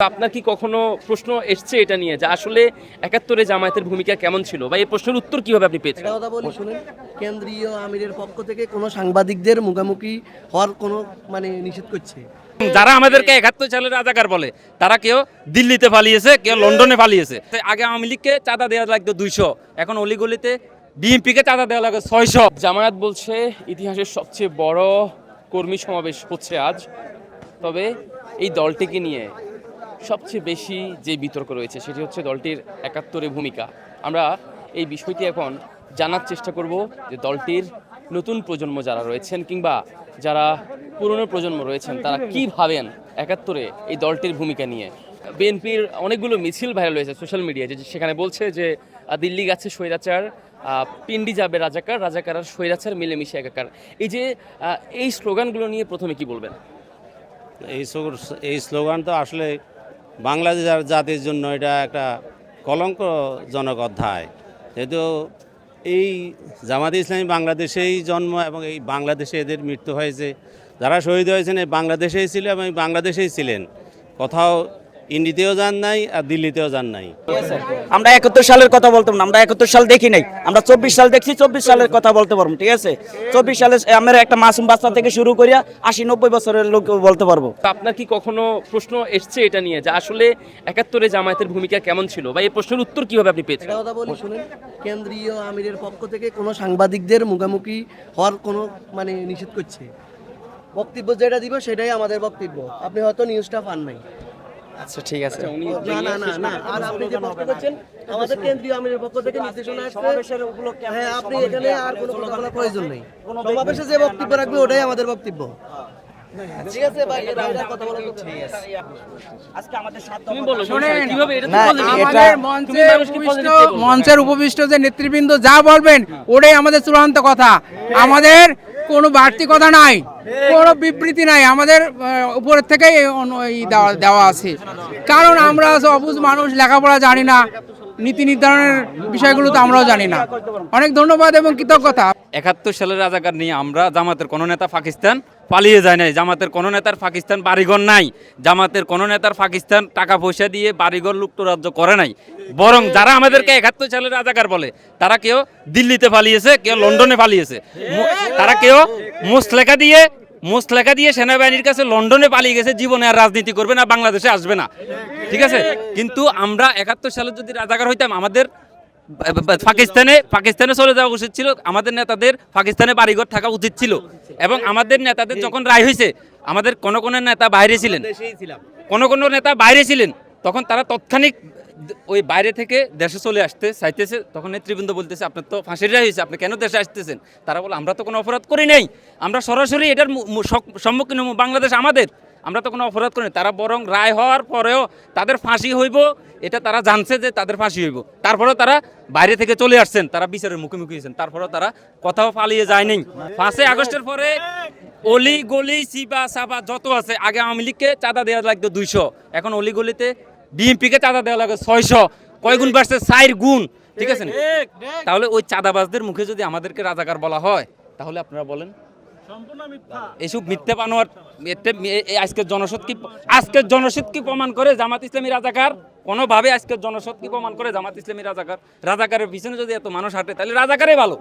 আপনার কি কখনো প্রশ্ন এসছে এটা নিয়ে যে আসলে একাত্তরে জামায়াতের ভূমিকা কেমন ছিল? বা এই প্রশ্নের উত্তর কীভাবে আপনি পেয়েছেন? কথা বলি শুনেন। কেন্দ্রীয় আমিরের পক্ষ থেকে কোনো সাংবাদিকদের মুখোমুখি হওয়ার কোনো মানে নিষেধ করছে। যারা আমাদেরকে একাত্তর সালের রাজাকার বলে তারা কেউ দিল্লিতে পালিয়েছে কেউ লন্ডনে পালিয়েছে আগে আওয়ামী লীগকে চাঁদা দেওয়া লাগতো দুইশো এখন অলিগলিতে বিএনপিকে চাঁদা দেওয়া লাগে ছয়শো। জামায়াত বলছে ইতিহাসের সবচেয়ে বড় কর্মী সমাবেশ হচ্ছে আজ। তবে এই দলটিকে নিয়ে সবচেয়ে বেশি যে বিতর্ক রয়েছে সেটি হচ্ছে দলটির একাত্তরে ভূমিকা। আমরা এই বিষয়টি এখন জানার চেষ্টা করব যে দলটির নতুন প্রজন্ম যারা রয়েছেন কিংবা যারা পুরনো প্রজন্ম রয়েছেন, তারা কি ভাবেন একাত্তরে এই দলটির ভূমিকা নিয়ে? বিএনপির অনেকগুলো মিছিল ভাইরাল হয়েছে সোশ্যাল মিডিয়ায়, যে সেখানে বলছে যে দিল্লি গেছে স্বৈরাচার পিন্ডি যাবে রাজাকার রাজাকার আর স্বৈরাচার মিলেমিশে একাকার। এই যে এই স্লোগানগুলো নিয়ে প্রথমে কি বলবেন? এই এই স্লোগান তো আসলে বাংলাদেশ জাতির জন্য এটা একটা কলঙ্কজনক অধ্যায়। যেহেতু এই জামাত ইসলামী বাংলাদেশেই জন্ম এবং এই বাংলাদেশে এদের মৃত্যু হয়েছে, যারা শহীদ হয়েছেন এই বাংলাদেশেই ছিল এবং এই বাংলাদেশেই ছিলেন। কোথাও ইন্ডিতেও যান নাই আর দিল্লিতেও যান নাই। আমরা একাত্তর সালের কথা বলতাম না আমরা একাত্তর সাল দেখি নাই। আমরা চব্বিশ সাল দেখছি চব্বিশ সালের কথা বলতে পারব ঠিক আছে? চব্বিশ সালে আমরা একটা মাসুম বাচ্চা থেকে শুরু করিয়া আশি নব্বই বছরের লোক বলতে পারব। আপনার কি কখনো প্রশ্ন এসছে এটা নিয়ে যে আসলে একাত্তরে জামায়াতের ভূমিকা কেমন ছিল? বা এই প্রশ্নের উত্তর কীভাবে আপনি পেয়েছেন? কথা বলি শুনেন কেন্দ্রীয় আমিরের পক্ষ থেকে কোনো সাংবাদিকদের মুখোমুখি হওয়ার কোনো মানে নিষেধ করছে। বক্তব্য যেটা দিব সেটাই আমাদের বক্তব্য। আপনি হয়তো নিউজটা পান নাই। আচ্ছা ঠিক আছে। না না না না আর আপনি যে প্রশ্ন করছেন আমাদের কেন্দ্রীয় আমিরের পক্ষ থেকে নির্দেশনা আসছে হ্যাঁ আপনি এখানে আর কোনো কথা প্রয়োজন নেই। সমাবেশে যে বক্তব্য রাখবে ওটাই আমাদের বক্তব্য। ঠিক আছে ভাই কথা ঠিক আছে আজকে আমাদের। কীভাবে এটা আমাদের উপবিষ্ট বলবে। মঞ্চের উপবিষ্ট যে নেতৃবৃন্দ যা বলবেন ওটাই আমাদের চূড়ান্ত কথা। আমাদের কোনো বাড়তি কথা নাই, কোনো বিবৃতি নাই। আমাদের উপরের থেকেই দেওয়া দেওয়া আছে। কারণ আমরা অবুজ মানুষ, লেখাপড়া জানি না। নীতি নির্ধারণের বিষয়গুলো তো আমরাও জানি না। অনেক ধন্যবাদ এবং কৃতজ্ঞতা। একাত্তর সালের রাজাকার নিয়ে আমরা জামাতের কোনো নেতা পাকিস্তান পালিয়ে যায় নাই। জামাতের কোনো নেতার পাকিস্তান বাড়িঘর নাই। জামাতের কোনো নেতার পাকিস্তান টাকা পয়সা দিয়ে বাড়িঘর লুপ্তরাজ্য করে নাই। বরং যারা আমাদেরকে একাত্তর সালের রাজাকার বলে, তারা কেউ দিল্লিতে পালিয়েছে, কেউ লন্ডনে পালিয়েছে। তারা কেউ মুসলেখা দিয়ে মুসলেখা দিয়ে সেনাবাহিনীর কাছে লন্ডনে পালিয়ে গেছে জীবনে আর রাজনীতি করবে না বাংলাদেশে আসবে না। ঠিক আছে? কিন্তু আমরা একাত্তর সালে যদি রাজাকার হইতাম আমাদের পাকিস্তানে পাকিস্তানে চলে যাওয়া উচিত ছিল আমাদের নেতাদের পাকিস্তানে বাড়িঘর থাকা উচিত ছিল। এবং আমাদের নেতাদের যখন রায় হয়েছে আমাদের কোন কোন নেতা বাইরে ছিলেন। কোন কোন নেতা বাইরে ছিলেন তখন তারা তৎক্ষণিক ওই বাইরে থেকে দেশে চলে আসতে চাইতেছে, তখন নেতৃবৃন্দ বলতেছে, আপনার তো ফাঁসির রায় হয়েছে, আপনি কেন দেশে আসতেছেন? তারা বলে, আমরা তো কোনো অপরাধ করি নাই। আমরা সরাসরি এটার সম্মুখীন বাংলাদেশ আমাদের। আমরা তো কোনো অপরাধ করি। তারা বরং রায় হওয়ার পরেও তাদের ফাঁসি হইব, এটা তারা জানছে যে তাদের ফাঁসি হইব। তারপরেও তারা বাইরে থেকে চলে আসছেন, তারা বিচারের মুখোমুখি হয়েছেন তারপরেও তারা কোথাও পালিয়ে যায়নি পাঁচই আগস্টের পরে অলি গলি সিবা সাবা যত আছে, আগে আওয়ামী লীগকে চাঁদা দেওয়া লাগতো দুইশো। এখন অলি গলিতে বিএনপিকে চাঁদা দেওয়া লাগে ছয়শো। কয় গুণ বাড়ছে? চার গুণ। ঠিক আছে নি? তাহলে ওই চাঁদাবাজদের মুখে যদি আমাদেরকে রাজাকার বলা হয় তাহলে আপনারা বলেন। এইসব মিথ্যে। বানোয়ার আজকের জনশত কি আজকের জনশত কি প্রমাণ করে জামাত ইসলামী রাজাকার? কোনোভাবে আজকের জনশত কি প্রমাণ করে জামাত ইসলামী রাজাকার? রাজাকারের পিছনে যদি এত মানুষ হাঁটে তাহলে রাজাকারই ভালো।